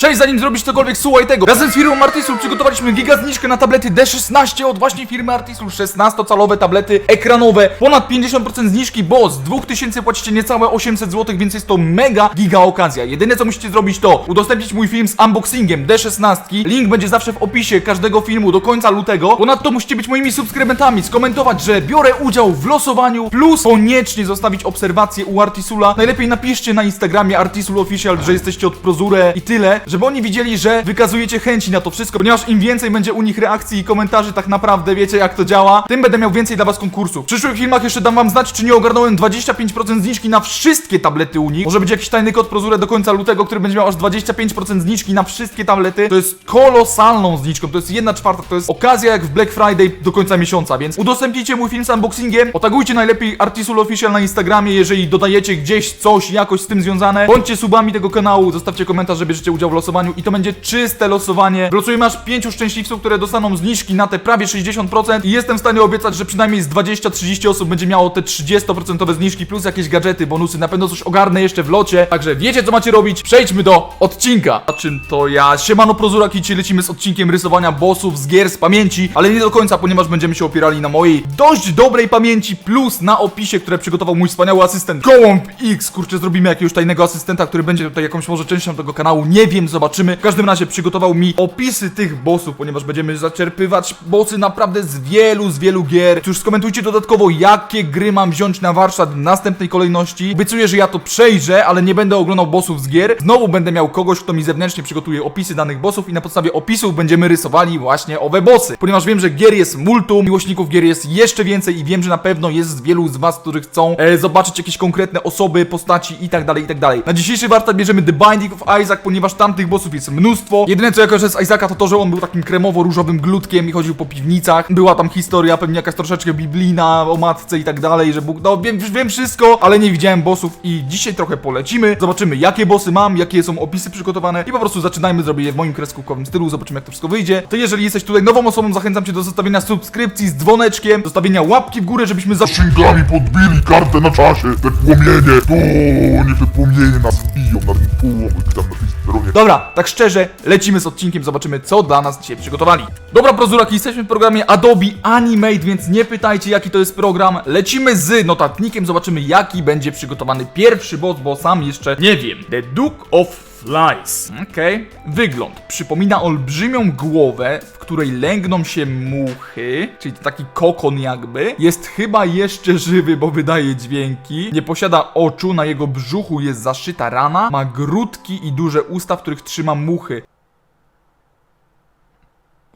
Cześć, zanim zrobisz cokolwiek, słuchaj tego. Razem z firmą Artisul przygotowaliśmy giga zniżkę na tablety D16 od właśnie firmy Artisul. 16-calowe tablety ekranowe. Ponad 50% zniżki, bo z 2000 płacicie niecałe 800 zł, więc jest to mega giga okazja. Jedyne co musicie zrobić to udostępnić mój film z unboxingiem D16. Link będzie zawsze w opisie każdego filmu do końca lutego. Ponadto musicie być moimi subskrybentami, skomentować, że biorę udział w losowaniu, plus koniecznie zostawić obserwację u Artisula. Najlepiej napiszcie na Instagramie Artisul Official, że jesteście od Prozure i tyle, żeby oni widzieli, że wykazujecie chęci na to wszystko, ponieważ im więcej będzie u nich reakcji i komentarzy, tak naprawdę wiecie jak to działa, tym będę miał więcej dla was konkursów. W przyszłych filmach jeszcze dam wam znać, czy nie ogarnąłem 25% zniżki na wszystkie tablety u nich. Może być jakiś tajny kod Prozure do końca lutego, który będzie miał aż 25% zniżki na wszystkie tablety. To jest kolosalną zniżką, to jest jedna czwarta, to jest okazja jak w Black Friday do końca miesiąca, więc udostępnijcie mój film z unboxingiem, otagujcie najlepiej Artisul Official na Instagramie, jeżeli dodajecie gdzieś coś, jakoś z tym związane. Bądźcie subami tego kanału, zostawcie komentarz, że bierzecie udział w losowaniu i to będzie czyste losowanie. Wylosujemy aż pięciu szczęśliwców, które dostaną zniżki na te prawie 60% i jestem w stanie obiecać, że przynajmniej z 20-30 osób będzie miało te 30% zniżki plus jakieś gadżety, bonusy, na pewno coś ogarnę jeszcze w locie. Także wiecie co macie robić, przejdźmy do odcinka. A czym to ja? Siemano Prozura Kici, lecimy z odcinkiem rysowania bossów z gier z pamięci, ale nie do końca, ponieważ będziemy się opierali na mojej dość dobrej pamięci plus na opisie, które przygotował mój wspaniały asystent Gołąb X. Kurczę, zrobimy jakiegoś tajnego asystenta, który będzie tutaj jakąś może częścią tego kanału, nie wiem, zobaczymy. W każdym razie przygotował mi opisy tych bossów, ponieważ będziemy zaczerpywać bossy naprawdę z wielu, z wielu gier. Cóż, skomentujcie dodatkowo, jakie gry mam wziąć na warsztat w następnej kolejności. Obiecuję, że ja to przejrzę, ale nie będę oglądał bossów z gier. Znowu będę miał kogoś, kto mi zewnętrznie przygotuje opisy danych bossów i na podstawie opisów będziemy rysowali właśnie owe bossy. Ponieważ wiem, że gier jest multum, miłośników gier jest jeszcze więcej i wiem, że na pewno jest wielu z was, którzy chcą e, zobaczyć jakieś konkretne osoby, postaci i tak dalej, i tak dalej. Na dzisiejszy warsztat bierzemy The Binding of Isaac, ponieważ tamtych bossów jest mnóstwo. Jedyne co ja kojarzę z Isaaca to to, że on był takim kremowo-różowym glutkiem i chodził po piwnicach. Była tam historia pewnie jakaś troszeczkę biblijna o matce i tak dalej, że Bóg, no wiem, wiem wszystko, ale nie widziałem bossów i dzisiaj trochę polecimy. Zobaczymy jakie bossy mam, jakie są opisy przygotowane i po prostu zaczynajmy, zrobię je w moim kreskówkowym stylu, zobaczymy jak to wszystko wyjdzie. To jeżeli jesteś tutaj nową osobą, zachęcam cię do zostawienia subskrypcji z dzwoneczkiem, zostawienia łapki w górę, żebyśmy za... Szynkami podbili kartę na czasie. Te płomienie, to te płomienie nas wbiją na ten półom, tam na tej stronie. Dobra, tak szczerze, lecimy z odcinkiem, zobaczymy co dla nas dzisiaj przygotowali. Dobra, prozuraki, jesteśmy w programie Adobe Animate, więc nie pytajcie jaki to jest program. Lecimy z notatnikiem, zobaczymy jaki będzie przygotowany pierwszy boss, bo sam jeszcze nie wiem. The Duke of Flies. Okej. Wygląd. Przypomina olbrzymią głowę, w której lęgną się muchy, czyli taki kokon jakby. Jest chyba jeszcze żywy, bo wydaje dźwięki. Nie posiada oczu, na jego brzuchu jest zaszyta rana. Ma grudki i duże usta, w których trzyma muchy.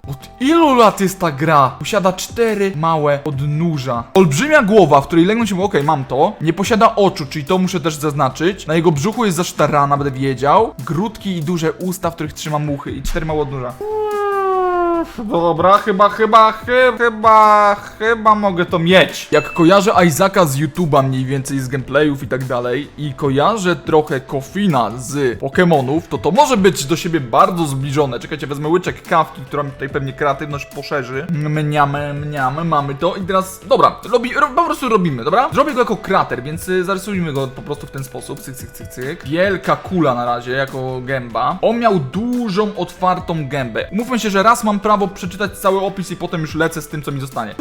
Od ilu lat jest ta gra? Posiada cztery małe odnóża. Olbrzymia głowa, w której lęgną się... Okej, mam to. Nie posiada oczu, czyli to muszę też zaznaczyć. Na jego brzuchu jest zaszyta rana, będę wiedział. Grudki i duże usta, w których trzyma muchy. I cztery małe odnóża. Dobra, chyba, chyba, chyba, chyba, mogę to mieć. Jak kojarzę Isaaca z YouTube'a mniej więcej z gameplayów i tak dalej i kojarzę trochę Kofina z Pokémonów, to to może być do siebie bardzo zbliżone. Czekajcie, wezmę łyczek kawki, która mi tutaj pewnie kreatywność poszerzy. Mniamy, mniamy, mamy to i teraz, dobra, robi, ro, po prostu robimy, dobra? Zrobię go jako krater, więc y, zarysujmy go po prostu w ten sposób, cyk, cyk, cyk, cyk. Wielka kula na razie, jako gęba. On miał dużą, otwartą gębę. Umówmy się, że raz mam prawo przeczytać cały opis i potem już lecę z tym, co mi zostanie.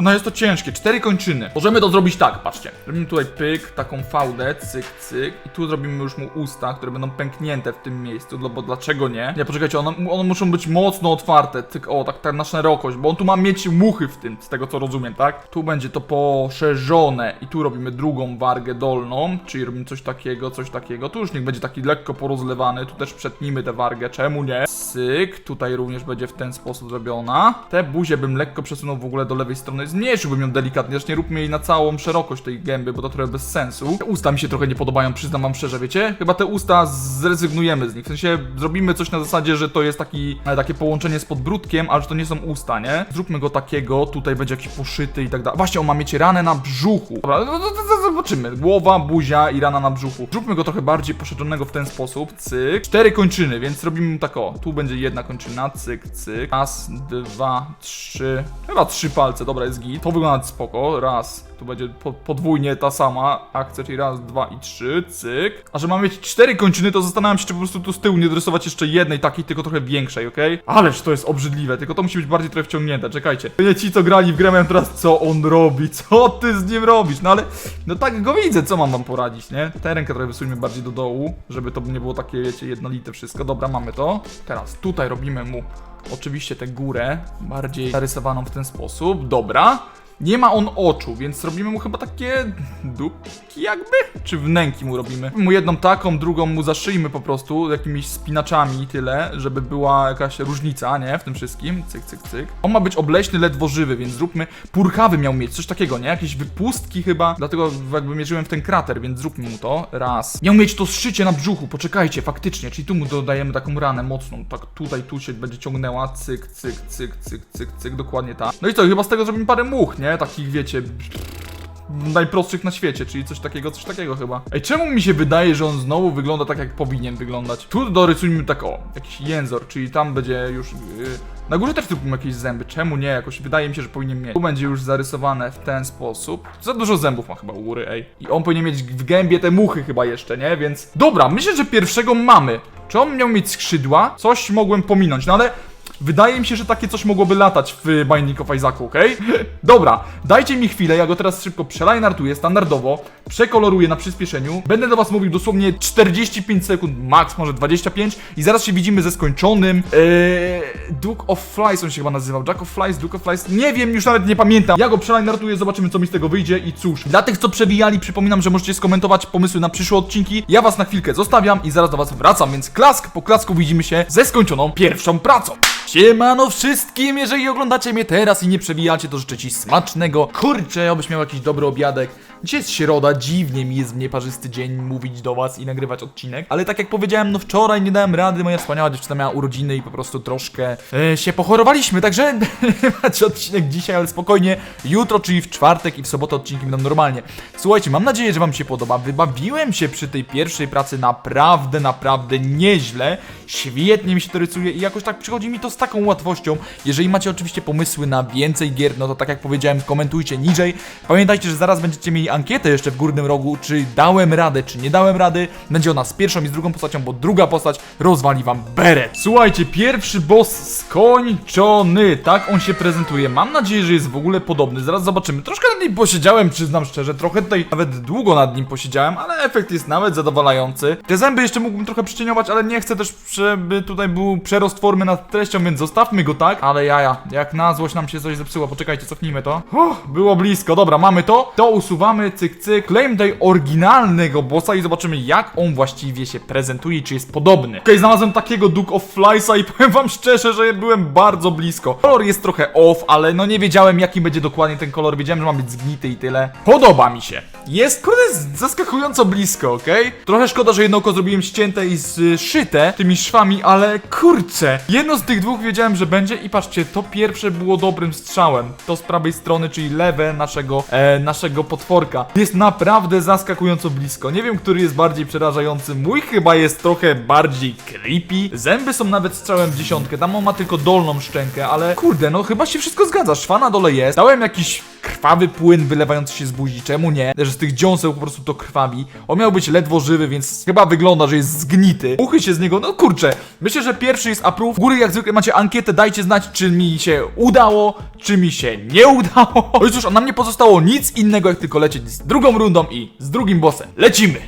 No jest to ciężkie, cztery kończyny. Możemy to zrobić tak, patrzcie. Zrobimy tutaj pyk, taką fałdę, cyk, cyk. I tu zrobimy już mu usta, które będą pęknięte w tym miejscu, no bo dlaczego nie? Nie, poczekajcie, one, one muszą być mocno otwarte, cyk, o, tak, tak na szerokość, bo on tu ma mieć muchy w tym, z tego co rozumiem, tak? Tu będzie to poszerzone i tu robimy drugą wargę dolną, czyli robimy coś takiego, coś takiego. Tu już niech będzie taki lekko porozlewany, tu też przetnijmy tę wargę, czemu nie? Cyk, tutaj również będzie w ten sposób zrobiona. Te buzie bym lekko przesunął w ogóle do lewej strony, zmniejszyłbym ją delikatnie, też nie róbmy jej na całą szerokość tej gęby, bo to trochę bez sensu. Te usta mi się trochę nie podobają, przyznam wam szczerze, wiecie? Chyba te usta zrezygnujemy z nich, w sensie zrobimy coś na zasadzie, że to jest taki, e, takie połączenie z podbródkiem, ale że to nie są usta, nie? Zróbmy go takiego, tutaj będzie jakiś poszyty i tak dalej. Właśnie, on ma mieć ranę na brzuchu. Dobra, no, zobaczymy. Głowa, buzia i rana na brzuchu. Zróbmy go trochę bardziej poszerzonego w ten sposób, cyk. Cztery kończyny, więc robimy tak o. Tu będzie jedna kończyna, cyk, cyk. Raz, dwa, trzy. Chyba trzy palce, dobra, To wygląda spoko. Raz, prostu będzie po, podwójnie ta sama akcja, czyli raz, dwa i trzy, cyk. A że mamy mieć cztery kończyny, to zastanawiam się, czy po prostu tu z tyłu nie dorysować jeszcze jednej takiej, tylko trochę większej, okej? Ależ to jest obrzydliwe, tylko to musi być bardziej trochę wciągnięte, czekajcie. Nie ci, co grali w grę, mają teraz, co on robi, co ty z nim robisz? No ale, no tak go widzę, co mam wam poradzić, nie? Tę rękę trochę wysuńmy bardziej do dołu, żeby to nie było takie, wiecie, jednolite wszystko. Dobra, mamy to. Teraz tutaj robimy mu oczywiście tę górę bardziej zarysowaną w ten sposób. Dobra. Nie ma on oczu, więc robimy mu chyba takie dupki jakby? Czy wnęki mu robimy? Mu jedną taką, drugą mu zaszyjmy po prostu jakimiś spinaczami tyle, żeby była jakaś różnica, nie? W tym wszystkim. Cyk, cyk, cyk. On ma być obleśny, ledwo żywy, więc zróbmy... Purkawy miał mieć, coś takiego, nie? Jakieś wypustki chyba, dlatego jakby mierzyłem w ten krater, więc zróbmy mu to. Raz. Miał mieć to zszycie na brzuchu, poczekajcie, faktycznie, czyli tu mu dodajemy taką ranę mocną, tak tutaj, tu się będzie ciągnęła, cyk, cyk, cyk, cyk, cyk, cyk, dokładnie tak. No i co, chyba z tego zrobimy parę much, nie? Takich, wiecie, najprostszych na świecie, czyli coś takiego, coś takiego chyba. Ej, czemu mi się wydaje, że on znowu wygląda tak, jak powinien wyglądać? Tu dorysujmy tak o, jakiś jęzor, czyli tam będzie już... Yy, na górze też zróbmy jakieś zęby, czemu nie? Jakoś wydaje mi się, że powinien mieć. Tu będzie już zarysowane w ten sposób. Za dużo zębów ma chyba u góry, ej. I on powinien mieć w gębie te muchy chyba jeszcze, nie? Więc... Dobra, myślę, że pierwszego mamy. Czy on miał mieć skrzydła? Coś mogłem pominąć, no ale... Wydaje mi się, że takie coś mogłoby latać w Binding of Isaacu, okej? Dobra, dajcie mi chwilę, ja go teraz szybko przelajnartuję standardowo, przekoloruję na przyspieszeniu. Będę do was mówił dosłownie 45 sekund, max może 25 i zaraz się widzimy ze skończonym eee, Duke of Flies, on się chyba nazywał, Jack of Flies, Duke of Flies, nie wiem, już nawet nie pamiętam. Ja go przelajnartuję, zobaczymy co mi z tego wyjdzie i cóż. Dla tych, co przewijali, przypominam, że możecie skomentować pomysły na przyszłe odcinki. Ja was na chwilkę zostawiam i zaraz do was wracam, więc klask po klasku widzimy się ze skończoną pierwszą pracą. Siemano wszystkim, jeżeli oglądacie mnie teraz i nie przewijacie, to życzę ci smacznego. Kurczę, obyś miał jakiś dobry obiadek. Dzisiaj jest środa, dziwnie mi jest w nieparzysty dzień mówić do was i nagrywać odcinek. Ale tak jak powiedziałem, no wczoraj nie dałem rady, moja wspaniała dziewczyna miała urodziny i po prostu troszkę e, się pochorowaliśmy, także macie odcinek dzisiaj, ale spokojnie. Jutro, czyli w czwartek i w sobotę odcinki będą normalnie. Słuchajcie, mam nadzieję, że wam się podoba. Wybawiłem się przy tej pierwszej pracy naprawdę, naprawdę nieźle. Świetnie mi się to rysuje i jakoś tak przychodzi mi to z taką łatwością. Jeżeli macie oczywiście pomysły na więcej gier, no to tak jak powiedziałem, komentujcie niżej. Pamiętajcie, że zaraz będziecie mieli ankietę jeszcze w górnym rogu, czy dałem radę, czy nie dałem rady. Będzie ona z pierwszą i z drugą postacią, bo druga postać rozwali wam beret. Słuchajcie, pierwszy boss skończony. Tak on się prezentuje. Mam nadzieję, że jest w ogóle podobny. Zaraz zobaczymy. Troszkę nad nim posiedziałem, przyznam szczerze. Trochę tutaj nawet długo nad nim posiedziałem, ale efekt jest nawet zadowalający. Te zęby jeszcze mógłbym trochę przycieniować, ale nie chcę też, żeby tutaj był przerost formy nad treścią, więc zostawmy go tak. Ale jaja, jak na złość nam się coś zepsuło. Poczekajcie, cofnijmy to. Uff, było blisko. Dobra, mamy to. To usuwamy, cyk, cyk. Klejmy tutaj oryginalnego bossa i zobaczymy, jak on właściwie się prezentuje czy jest podobny. Okej, znalazłem takiego Duke of Fliesa i powiem wam szczerze, że byłem bardzo blisko. Kolor jest trochę off, ale no nie wiedziałem, jaki będzie dokładnie ten kolor. Wiedziałem, że ma być zgnity i tyle. Podoba mi się. Jest, kurde, zaskakująco blisko, okej? Trochę szkoda, że jedno oko zrobiłem ścięte i zszyte tymi szwami, ale kurczę. Jedno z tych dwóch wiedziałem, że będzie i patrzcie, to pierwsze było dobrym strzałem. To z prawej strony, czyli lewe naszego, e, naszego potworka. Jest naprawdę zaskakująco blisko. Nie wiem, który jest bardziej przerażający. Mój chyba jest trochę bardziej creepy. Zęby są nawet strzałem w dziesiątkę. Tam on ma tylko dolną szczękę, ale kurde, no chyba się wszystko zgadza. Szwa na dole jest. Dałem jakiś krwawy płyn wylewający się z buzi. Czemu nie? Że z tych dziąseł po prostu to krwawi. On miał być ledwo żywy, więc chyba wygląda, że jest zgnity. Uchy się z niego, no kurczę. Myślę, że pierwszy jest approve. W góry jak zwykle macie ankietę, dajcie znać, czy mi się udało, czy mi się nie udało. No i cóż, a nam nie pozostało nic innego, jak tylko lecieć z drugą rundą i z drugim bossem. Lecimy!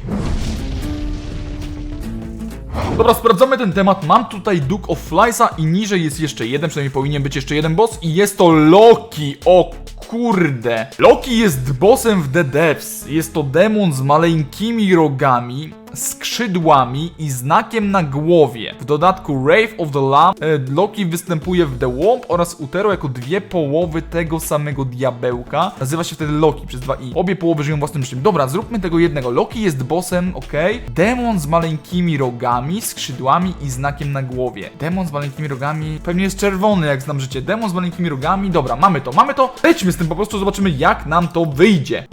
Dobra, sprawdzamy ten temat. Mam tutaj Duke of Fliesa i niżej jest jeszcze jeden, przynajmniej powinien być jeszcze jeden boss i jest to Loki. O kurde. Loki jest bossem w The Depths. Jest to demon z maleńkimi rogami, skrzydłami i znakiem na głowie. W dodatku Wraith of the Lamb e, Loki występuje w The Womb oraz Utero jako dwie połowy tego samego diabełka. Nazywa się wtedy Loki przez dwa i. Obie połowy żyją własnym życiem. Dobra, zróbmy tego jednego. Loki jest bossem, ok. Demon z maleńkimi rogami, skrzydłami i znakiem na głowie. Demon z maleńkimi rogami pewnie jest czerwony, jak znam życie. Demon z maleńkimi rogami. Dobra, mamy to, mamy to. Lećmy z tym po prostu, zobaczymy jak nam to wyjdzie.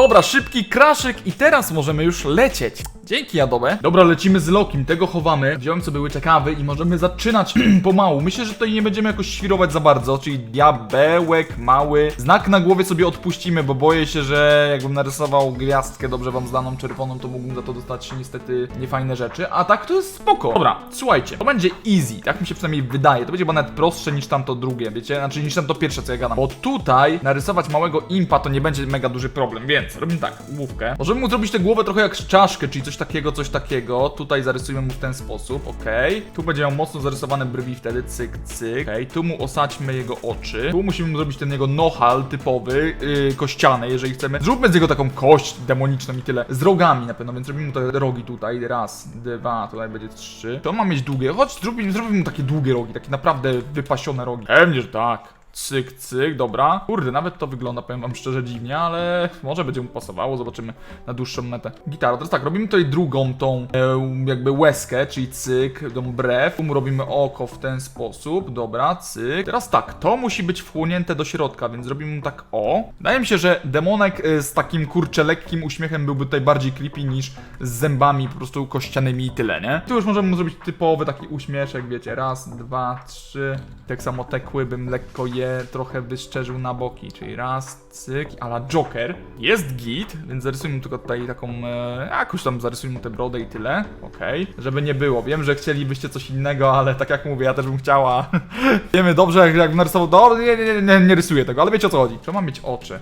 Dobra, szybki kraszyk i teraz możemy już lecieć. Dzięki Adobe. Dobra, lecimy z Lokim, tego chowamy. Wziąłem sobie łyczek kawy i możemy zaczynać pomału. Myślę, że tutaj nie będziemy jakoś świrować za bardzo, czyli diabełek mały. Znak na głowie sobie odpuścimy, bo boję się, że jakbym narysował gwiazdkę dobrze wam zdaną czerwoną, to mógłbym za to dostać niestety niefajne rzeczy. A tak to jest spoko. Dobra, słuchajcie, to będzie easy, tak mi się przynajmniej wydaje. To będzie chyba nawet prostsze niż tamto drugie, wiecie? Znaczy niż tamto pierwsze, co ja gadam. Bo tutaj narysować małego impa to nie będzie mega duży problem, więc robimy tak, główkę. Możemy mu zrobić tę głowę trochę jak czaszkę, czyli coś takiego, coś takiego. Tutaj zarysujemy mu w ten sposób, okej. Tu będzie miał mocno zarysowane brwi wtedy, cyk, cyk. Okej, tu mu osadźmy jego oczy. Tu musimy mu zrobić ten jego nohal typowy, yy, kościany, jeżeli chcemy. Zróbmy z jego taką kość demoniczną i tyle. Z rogami na pewno, więc robimy mu te rogi tutaj. Raz, dwa, tutaj będzie trzy. To ma mieć długie. Chodź, zrobimy, zrobimy mu takie długie rogi, takie naprawdę wypasione rogi. Pewnie, że tak. Cyk, cyk, dobra. Kurde, nawet to wygląda, powiem wam szczerze, dziwnie, ale może będzie mu pasowało, zobaczymy na dłuższą metę. Gitara, teraz tak, robimy tutaj drugą tą e, jakby łezkę, czyli cyk, tą brew. Tu robimy oko w ten sposób, dobra, cyk. Teraz tak, to musi być wchłonięte do środka, więc zrobimy mu tak o. Wydaje mi się, że demonek e, z takim kurczę lekkim uśmiechem byłby tutaj bardziej creepy niż z zębami po prostu kościanymi i tyle, nie? Tu już możemy mu zrobić typowy taki uśmieszek, wiecie, raz, dwa, trzy. Tak samo te bym lekko je trochę wyszczerzył na boki, czyli raz, cyk, ala Joker. Jest git, więc zarysujmy tylko tutaj taką, e, jakoś tam zarysujmy tę brodę i tyle, okej. Żeby nie było, wiem, że chcielibyście coś innego, ale tak jak mówię, ja też bym chciała. Wiemy dobrze, jak, jak narysował, do, nie, nie, nie, nie, nie rysuję tego, ale wiecie o co chodzi. Trzeba mieć oczy.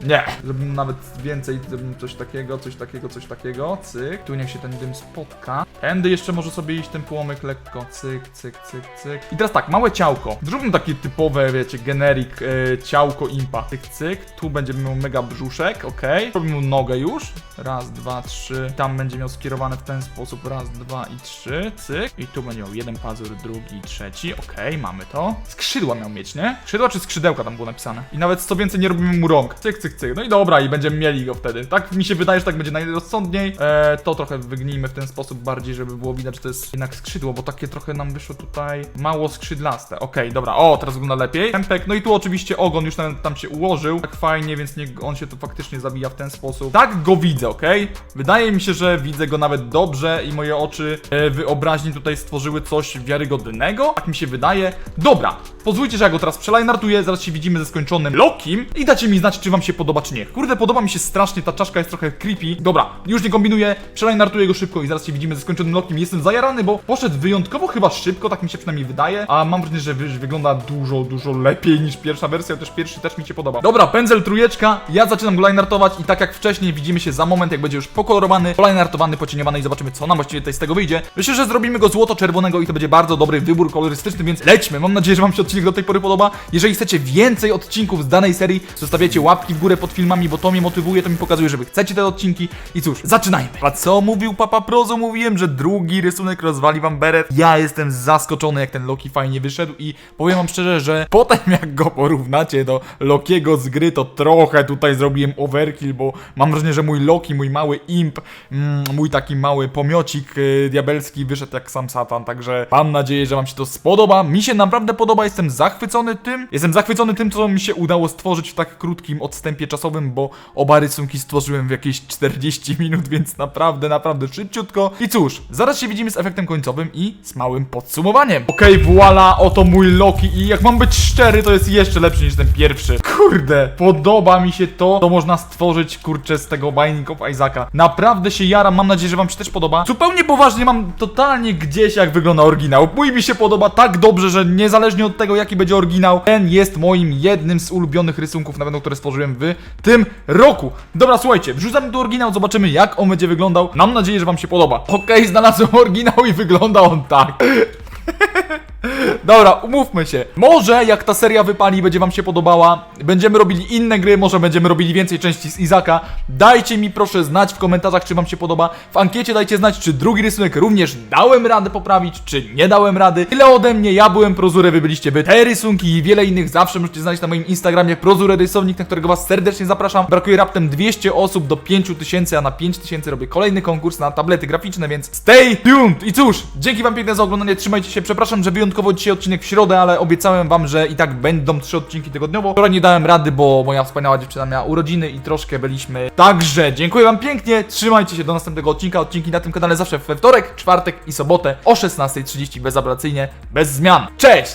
Nie. Zrobimy nawet więcej, zrobimy coś takiego, coś takiego, coś takiego, cyk. Tu niech się ten dym spotka. Andy jeszcze może sobie iść ten płomyk lekko, cyk, cyk, cyk, cyk. I teraz tak, małe ciałko. Zróbmy takie typowe, wiecie, generic e, ciałko impa. Cyk, cyk. Tu będzie miał mega brzuszek, okej. Robimy mu nogę już. Raz, dwa, trzy. Tam będzie miał skierowane w ten sposób. Raz, dwa i trzy, cyk. I tu będzie miał jeden pazur, drugi, trzeci, okej, mamy to. Skrzydła miał mieć, nie? Skrzydła czy skrzydełka tam było napisane. I nawet co więcej nie robimy mu rąk. Cyk, cyk, cyk. No i dobra, i będziemy mieli go wtedy. Tak mi się wydaje, że tak będzie najrozsądniej. E, to trochę wygnijmy w ten sposób bardziej, żeby było widać, że to jest jednak skrzydło, bo takie trochę nam wyszło tutaj mało skrzydlaste. Okej, dobra. O, teraz wygląda lepiej. Tempek, no i tu oczywiście ogon już tam, tam się ułożył. Tak fajnie, więc niech on się tu faktycznie zabija w ten sposób. Tak go widzę, okej? Wydaje mi się, że widzę go nawet dobrze i moje oczy e, wyobraźni tutaj stworzyły coś wiarygodnego. Tak mi się wydaje. Dobra, pozwólcie, że ja go teraz przelajnartuję. Zaraz się widzimy ze skończonym Lokim i dacie mi znać, czy wam się podoba, czy nie. Kurde, podoba mi się strasznie, ta czaszka jest trochę creepy. Dobra, już nie kombinuję, przelajnartuję go szybko i zaraz się widzimy ze skończonym Lokim. Jestem zajarany, bo poszedł wyjątkowo chyba szybko, tak mi się przynajmniej wydaje, a mam wrażenie, że wy- wygląda dużo, dużo lepiej niż pierwsza wersja, też pierwszy też mi się podoba. Dobra, pędzel trójeczka, ja zaczynam go lineartować i tak jak wcześniej widzimy się za moment, jak będzie już pokolorowany, polineartowany, pocieniowany i zobaczymy, co nam właściwie tutaj z tego wyjdzie. Myślę, że zrobimy go złoto-czerwonego i to będzie bardzo dobry wybór kolorystyczny, więc lećmy. Mam nadzieję, że wam się odcinek do tej pory podoba. Jeżeli chcecie więcej odcinków z danej serii, zostawiacie łapki w górę pod filmami, bo to mnie motywuje, to mi pokazuje, że wy chcecie te odcinki. I cóż, zaczynajmy. A co mówił Papa Prozo? Mówiłem, że drugi rysunek rozwali wam beret. Ja jestem zaskoczony, jak ten Loki fajnie wyszedł i powiem wam szczerze, że potem jak go porównacie do Lokiego z gry, to trochę tutaj zrobiłem overkill, bo mam wrażenie, że mój Loki, mój mały imp, mm, mój taki mały pomiocik yy, diabelski wyszedł jak sam satan, także mam nadzieję, że wam się to spodoba. Mi się naprawdę podoba, jestem zachwycony tym. Jestem zachwycony tym, co mi się udało stworzyć w tak krótkim odstępie czasowym, bo oba rysunki stworzyłem w jakieś 40 minut, więc naprawdę, naprawdę szybciutko. I cóż, zaraz się widzimy z efektem końcowym i z małym podsumowaniem. Okej, voila, oto mój Loki i jak mam być szczery, to jest jeszcze lepszy niż ten pierwszy. Kurde, podoba mi się to, co można stworzyć, kurczę, z tego Binding of Isaaca. Naprawdę się jaram, mam nadzieję, że wam się też podoba. Zupełnie poważnie mam totalnie gdzieś jak wygląda oryginał. Mój mi się podoba tak dobrze, że niezależnie od tego, jaki będzie oryginał, ten jest moim jednym z ulubionych rysunków, na pewno, które stworzyłem w tym roku. Dobra, słuchajcie, wrzucam tu oryginał, zobaczymy jak on będzie wyglądał. Mam nadzieję, że wam się podoba. Okej, znalazłem oryginał i wygląda on tak. Dobra, umówmy się. Może jak ta seria wypali, będzie wam się podobała, będziemy robili inne gry, może będziemy robili więcej części z Izaka. Dajcie mi proszę znać w komentarzach, czy wam się podoba. W ankiecie dajcie znać, czy drugi rysunek również dałem radę poprawić, czy nie dałem rady. Tyle ode mnie, ja byłem Prozure, wy byliście by. Te rysunki i wiele innych zawsze możecie znaleźć na moim Instagramie Prozure Rysownik, na którego was serdecznie zapraszam. Brakuje raptem 200 osób do 5000, a na 5000 robię kolejny konkurs na tablety graficzne, więc stay tuned! I cóż, dzięki wam piękne za oglądanie, trzymajcie się, przepraszam, że wyjątkowo dzisiaj odcinek w środę, ale obiecałem wam, że i tak będą trzy odcinki tygodniowo. Wczoraj nie dałem rady, bo moja wspaniała dziewczyna miała urodziny i troszkę byliśmy. Także dziękuję wam pięknie, trzymajcie się do następnego odcinka. Odcinki na tym kanale zawsze we wtorek, czwartek i sobotę o 16.30 bezablacyjnie, bez zmian. Cześć!